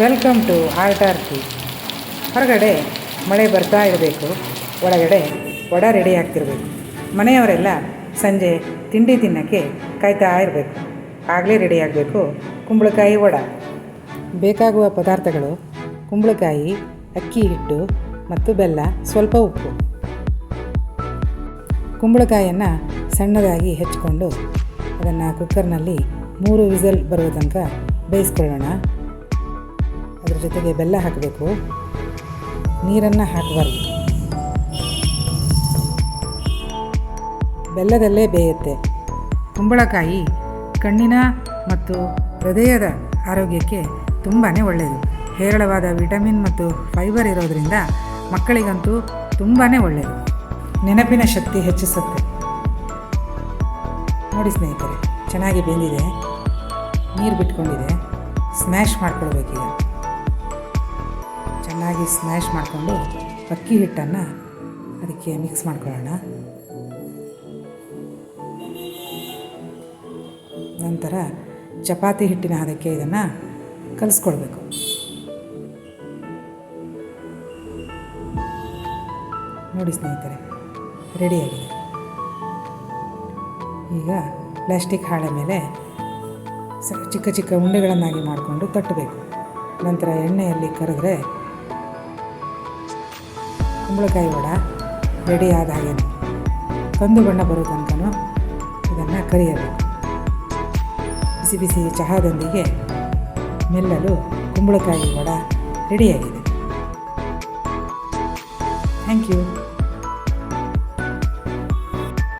Welcome to art ಆರ್ತಿ ಹೊರಗಡೆ ಮಳೆ ಬರ್ತಾ ಇರಬೇಕು, ಒಳಗಡೆ ವಡ ರೆಡಿ ಆಗ್ತಿರ್ಬೇಕು. ಮನೆಯವರೆಲ್ಲ ಸಂಜೆ ತಿಂಡಿ ತಿನ್ನೋಕ್ಕೆ ಕಾಯ್ತಾ ಇರಬೇಕು. ಆಗಲೇ ರೆಡಿ ಆಗಬೇಕು ಕುಂಬಳಕಾಯಿ ವಡ. ಬೇಕಾಗುವ ಪದಾರ್ಥಗಳು ಕುಂಬಳಕಾಯಿ, ಅಕ್ಕಿ ಹಿಟ್ಟು ಮತ್ತು ಬೆಲ್ಲ, ಸ್ವಲ್ಪ ಉಪ್ಪು. ಕುಂಬಳಕಾಯಿಯನ್ನು ಸಣ್ಣದಾಗಿ ಹೆಚ್ಚಿಕೊಂಡು ಅದನ್ನು ಕುಕ್ಕರ್ನಲ್ಲಿ ಮೂರು ವಿಸಲ್ ಬರುವ ತನಕ ಬೇಯಿಸ್ಕೊಳ್ಳೋಣ. ಅದ್ರ ಜೊತೆಗೆ ಬೆಲ್ಲ ಹಾಕಬೇಕು. ನೀರನ್ನು ಹಾಕಬಾರ್ದು. ಬೆಲ್ಲದಲ್ಲೇ ಬೇಯುತ್ತೆ. ಕುಂಬಳಕಾಯಿ ಕಣ್ಣಿನ ಮತ್ತು ಹೃದಯದ ಆರೋಗ್ಯಕ್ಕೆ ತುಂಬಾ ಒಳ್ಳೆಯದು ಹೇರಳವಾದ ವಿಟಮಿನ್ ಮತ್ತು ಫೈಬರ್ ಇರೋದರಿಂದ ಮಕ್ಕಳಿಗಂತೂ ತುಂಬಾ ಒಳ್ಳೆಯದು ನೆನಪಿನ ಶಕ್ತಿ ಹೆಚ್ಚಿಸುತ್ತೆ. ನೋಡಿ ಸ್ನೇಹಿತರೆ, ಚೆನ್ನಾಗಿ ಬೆಂದಿದೆ. ನೀರು ಬಿಟ್ಕೊಂಡಿದೆ. ಸ್ಮ್ಯಾಶ್ ಮಾಡ್ಕೊಳ್ಬೇಕೀಗ. ಚೆನ್ನಾಗಿ ಸ್ಮ್ಯಾಶ್ ಮಾಡಿಕೊಂಡು ಅಕ್ಕಿ ಹಿಟ್ಟನ್ನು ಅದಕ್ಕೆ ಮಿಕ್ಸ್ ಮಾಡ್ಕೊಳ್ಳೋಣ. ನಂತರ ಚಪಾತಿ ಹಿಟ್ಟಿನ ಹದಕ್ಕೆ ಇದನ್ನು ಕಲಿಸ್ಕೊಳ್ಬೇಕು. ನೋಡಿ ಸ್ನೇಹಿತರೆ ರೆಡಿಯಾಗಿದೆ ಈಗ ಪ್ಲಾಸ್ಟಿಕ್ ಹಾಳೆ ಮೇಲೆ ಸ ಚಿಕ್ಕ ಚಿಕ್ಕ ಉಂಡೆಗಳನ್ನಾಗಿ ಮಾಡಿಕೊಂಡು ತಟ್ಟಬೇಕು. ನಂತರ ಎಣ್ಣೆಯಲ್ಲಿ ಕರೆದ್ರೆ ಕುಂಬಳಕಾಯಿ ವಡ ರೆಡಿ ಆದ ಹಾಗೆ ಕಂದು ಬಣ್ಣ ಬರೋ ತನಕ ಇದನ್ನು ಕರಿಯಬೇಕು. ಬಿಸಿ ಬಿಸಿ ಚಹಾದೊಂದಿಗೆ ಮೆಲ್ಲಲು ಕುಂಬಳಕಾಯಿ ವಡ ರೆಡಿಯಾಗಿದೆ ಥ್ಯಾಂಕ್ ಯು